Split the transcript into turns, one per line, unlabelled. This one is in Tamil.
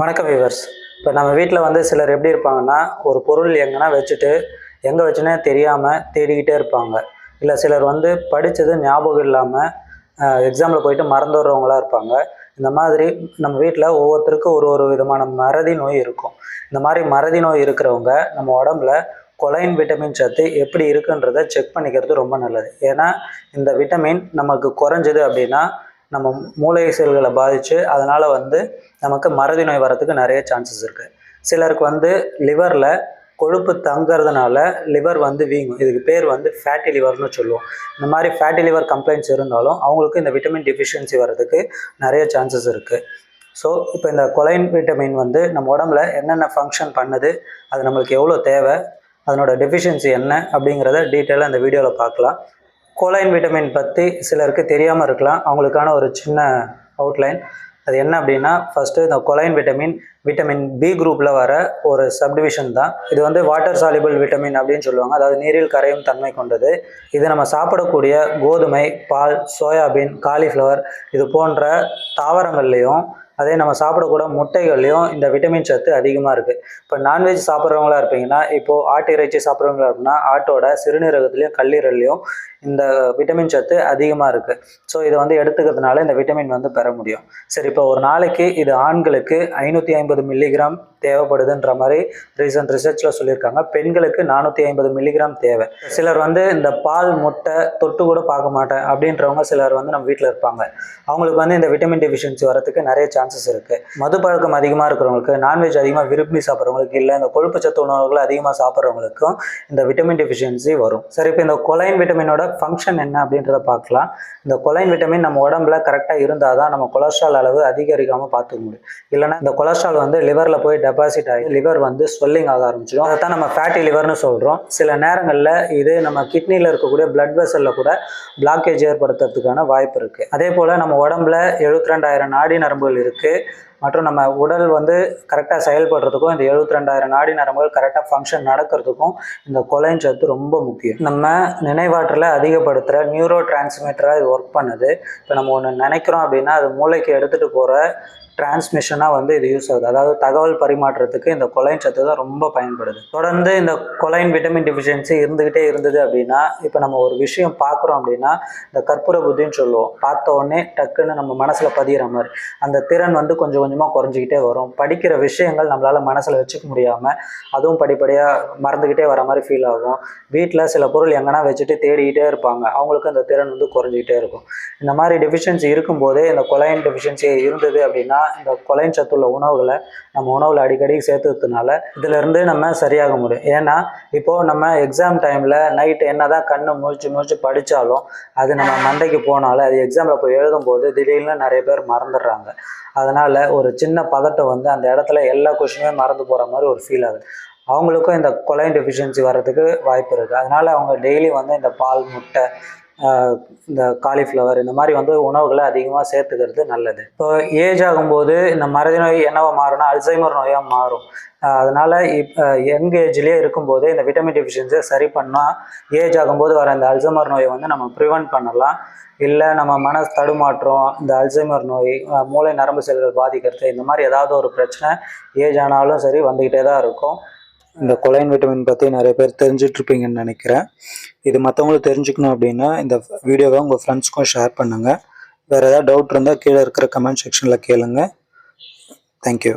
வணக்கம் வியூவர்ஸ் இப்போ நம்ம வீட்டில் வந்து சிலர் எப்படி இருப்பாங்கன்னா ஒரு பொருள் எங்கன்னா வச்சுட்டு எங்கே வச்சுனே தெரியாமல் தேடிக்கிட்டே இருப்பாங்க. இல்லை சிலர் வந்து படித்தது ஞாபகம் இல்லாமல் எக்ஸாமில் போயிட்டு மறந்துடுறவங்களாக இருப்பாங்க. இந்த மாதிரி நம்ம வீட்டில் ஒவ்வொருத்தருக்கும் ஒரு ஒரு விதமான மறதி நோய் இருக்கும். இந்த மாதிரி மறதி நோய் இருக்கிறவங்க நம்ம உடம்புல கொலைன் விட்டமின் சத்து எப்படி இருக்குன்றதை செக் பண்ணிக்கிறது ரொம்ப நல்லது. ஏன்னா இந்த விட்டமின் நமக்கு குறைஞ்சது அப்படின்னா நம்ம மூளை செல்களை பாதித்து அதனால் வந்து நமக்கு மறதி நோய் வரத்துக்கு நிறைய சான்சஸ் இருக்குது சிலருக்கு வந்து லிவரில் கொழுப்பு தங்கிறதுனால லிவர் வந்து வீங்கும். இதுக்கு பேர் வந்து ஃபேட்டி லிவர்னு சொல்லுவோம். இந்த மாதிரி ஃபேட்டி லிவர் கம்ப்ளைண்ட்ஸ் இருந்தாலும் அவங்களுக்கு இந்த விட்டமின் டிஃபிஷியன்சி வர்றதுக்கு நிறைய சான்சஸ் இருக்குது ஸோ இப்போ இந்த கொலைன் விட்டமின் வந்து நம்ம உடம்புல என்னென்ன ஃபங்க்ஷன் பண்ணுது அது நம்மளுக்கு எவ்வளோ தேவை அதனோட டெஃபிஷியன்சி என்ன அப்படிங்கிறத டீட்டெயிலாக இந்த வீடியோவில் பார்க்கலாம். கோலைன் விட்டமின் பற்றி சிலருக்கு தெரியாமல் இருக்கலாம். அவங்களுக்கான ஒரு சின்ன அவுட்லைன் அது என்ன அப்படின்னா ஃபஸ்ட்டு இந்த கொலைன் விட்டமின் விட்டமின் பி குரூப்பில் வர ஒரு சப்டிவிஷன் தான். இது வந்து வாட்டர் சாலிபிள் விட்டமின் அப்படின்னு சொல்லுவாங்க. அதாவது நீரில் கரையும் தன்மை கொண்டது. இது நம்ம சாப்பிடக்கூடிய கோதுமை பால் சோயாபீன் காலிஃப்ளவர் இது போன்ற தாவரங்கள்லேயும் அதே நம்ம சாப்பிடக்கூட முட்டைகள்லையும் இந்த விட்டமின் சத்து அதிகமாக இருக்குது இப்போ நான்வெஜ் சாப்பிட்றவங்களா இருப்பீங்கன்னா இப்போது ஆட்டு இறைச்சி சாப்பிட்றவங்களா அப்படின்னா ஆட்டோட சிறுநீரகத்துலேயும் கல்லீரல்லையும் இந்த விட்டமின் சத்து அதிகமாக இருக்குது ஸோ இதை வந்து எடுத்துக்கிறதுனால இந்த விட்டமின் வந்து பெற முடியும். சரி இப்போ ஒரு நாளைக்கு இது ஆண்களுக்கு ஐநூற்றி ஐம்பது மில்லிகிராம் தேவைப்படுதுன்ற மாதிரி ரீசன்ட் ரிசர்ச்சில் சொல்லியிருக்காங்க. பெண்களுக்கு நானூற்றி ஐம்பது மில்லிகிராம் தேவை. சிலர் வந்து இந்த பால் முட்டை தொட்டு கூட பார்க்க மாட்டேன் அப்படின்றவங்க சிலர் வந்து நம்ம வீட்டில் இருப்பாங்க. அவங்களுக்கு வந்து இந்த விட்டமின் டெஃபிஷியன்சி வரத்துக்கு நிறைய சான்சஸ் இருக்குது மது பழக்கம் அதிகமாக இருக்கிறவங்களுக்கு நான்வெஜ் அதிகமாக விரும்பி சாப்பிட்றவங்களுக்கு இல்லை இந்த கொழுப்பு சத்து உணவுகள் அதிகமாக சாப்பிட்றவங்களுக்கும் இந்த விட்டமின் டெஃபிஷியன்சி வரும். சரி இப்போ இந்த கொலைன் விட்டமினோட ஃபங்க்ஷன் என்ன அப்படின்றத பார்க்கலாம். இந்த கொலைன் விட்டமின் நம்ம உடம்புல கரெக்டாக இருந்தால் தான் நம்ம கொலஸ்ட்ரால் அளவு அதிகரிக்காமல் பார்த்துக்க முடியும். இல்லைன்னா இந்த கொலஸ்ட்ரால் வந்து லிவரில் போய் டெபாசிட் ஆகி லிவர் வந்து ஸ்வெல்லிங் ஆக ஆரம்பிச்சிடும். அதை தான் நம்ம ஃபேட்டி லிவர்னு சொல்கிறோம் சில நேரங்களில் இது நம்ம கிட்னியில் இருக்கக்கூடிய பிளட் வெசலில் கூட பிளாக்கேஜ் ஏற்படுத்துறதுக்கான வாய்ப்பு இருக்குது அதே போல் நம்ம உடம்புல எழுபத்தி ரெண்டாயிரம் நாடி நரம்புகள் இருக்குது மற்றும் நம்ம உடல் வந்து கரெக்டாக செயல்படுறதுக்கும் இந்த எழுபத்தி ரெண்டாயிரம் நாடி நரம்புகள் கரெக்டாக ஃபங்க்ஷன் நடக்கிறதுக்கும் இந்த கொலைன் சத்து ரொம்ப முக்கியம். நம்ம நினைவாற்றலை அதிகப்படுத்துகிற நியூரோ டிரான்ஸ்மிட்டராக இது ஒர்க் பண்ணுது. இப்போ நம்ம ஒன்று நினைக்கிறோம் அப்படின்னா அது மூளைக்கு எடுத்துகிட்டு போகிற டிரான்ஸ்மிஷனாக வந்து இது யூஸ் ஆகுது. அதாவது தகவல் பரிமாற்றத்துக்கு இந்த கொலைன் சத்து தான் ரொம்ப பயன்படுது. தொடர்ந்து இந்த கொலைன் விட்டமின் டிஃபிஷியன்சி இருந்துக்கிட்டே இருந்தது அப்படின்னா இப்போ நம்ம ஒரு விஷயம் பார்க்குறோம் அப்படின்னா இந்த கற்பூர புத்தின்னு சொல்லுவோம். பார்த்த உடனே டக்குன்னு நம்ம மனசில் பதிகிற மாதிரி. அந்த திறன் வந்து கொஞ்சம் கொஞ்சமாக குறைஞ்சிக்கிட்டே வரும். படிக்கிற விஷயங்கள் நம்மளால் மனசில் வச்சுக்க முடியாமல் அதுவும் படிப்படியாக மறந்துக்கிட்டே வர மாதிரி ஃபீல் ஆகும். வீட்டில் சில பொருள் எங்கன்னா வச்சுட்டு தேடிக்கிட்டே இருப்பாங்க. அவங்களுக்கு அந்த திறன் வந்து குறைஞ்சிக்கிட்டே இருக்கும். இந்த மாதிரி டெஃபிஷியன்சி இருக்கும்போதே இந்த கொலைன் டெஃபிஷியன்சி இருந்தது அப்படின்னா இந்த கொலைன் சத்துள்ள உணவுகளை நம்ம உணவில் அடிக்கடி சேர்த்துறதுனால இதிலிருந்து நம்ம சரியாக முடியும். ஏன்னா இப்போது நம்ம எக்ஸாம் டைமில் நைட் என்ன தான் கண்ணு முழிச்சு முழிச்சு படித்தாலும் அது நம்ம மண்டைக்கு போனாலும் அது எக்ஸாமில் போய் எழுதும்போது திடீர்னு நிறைய பேர் மறந்துடுறாங்க. அதனால் ஒரு சின்ன பதட்டம் வந்து அந்த இடத்துல எல்லா கொஷினுமே மறந்து போகிற மாதிரி ஒரு ஃபீல் ஆகுது. அவங்களுக்கும் இந்த கொலைன் டெஃபிஷியன்சி வர்றதுக்கு வாய்ப்பு இருக்குது அதனால் அவங்க டெய்லி வந்து இந்த பால் முட்டை இந்த காலிஃப்ளவர் இந்த மாதிரி வந்து உணவுகளை அதிகமாக சேர்த்துக்கிறது நல்லது. இப்போ ஏஜ் ஆகும்போது இந்த மறதி நோய் என்னவா மாறும்னா அல்சைமர் நோயாக மாறும். அதனால் இப்போ யங் ஏஜ்லேயே இருக்கும்போது இந்த விட்டமின் டெஃபிஷியன்சியை சரி பண்ணால் ஏஜ் ஆகும்போது வர இந்த அல்சைமர் நோயை வந்து நம்ம ப்ரிவெண்ட் பண்ணலாம். இல்லை நம்ம மன தடுமாற்றம் இந்த அல்சைமர் நோய் மூளை நரம்பு செல்கள் பாதிக்கிறது இந்த மாதிரி ஏதாவது ஒரு பிரச்சனை ஏஜ் ஆனாலும் சரி வந்துக்கிட்டே தான் இருக்கும். இந்த கொலைன் விட்டமின் பற்றி நிறைய பேர் தெரிஞ்சிட்ருப்பீங்கன்னு நினைக்கிறேன். இது மற்றவங்களும் தெரிஞ்சுக்கணும் அப்படின்னா இந்த வீடியோவை உங்கள் ஃப்ரெண்ட்ஸ்க்கும் ஷேர் பண்ணுங்கள் வேறு ஏதாவது டவுட் இருந்தால் கீழே இருக்கிற கமெண்ட் செக்ஷனில் கேளுங்க. தேங்க்யூ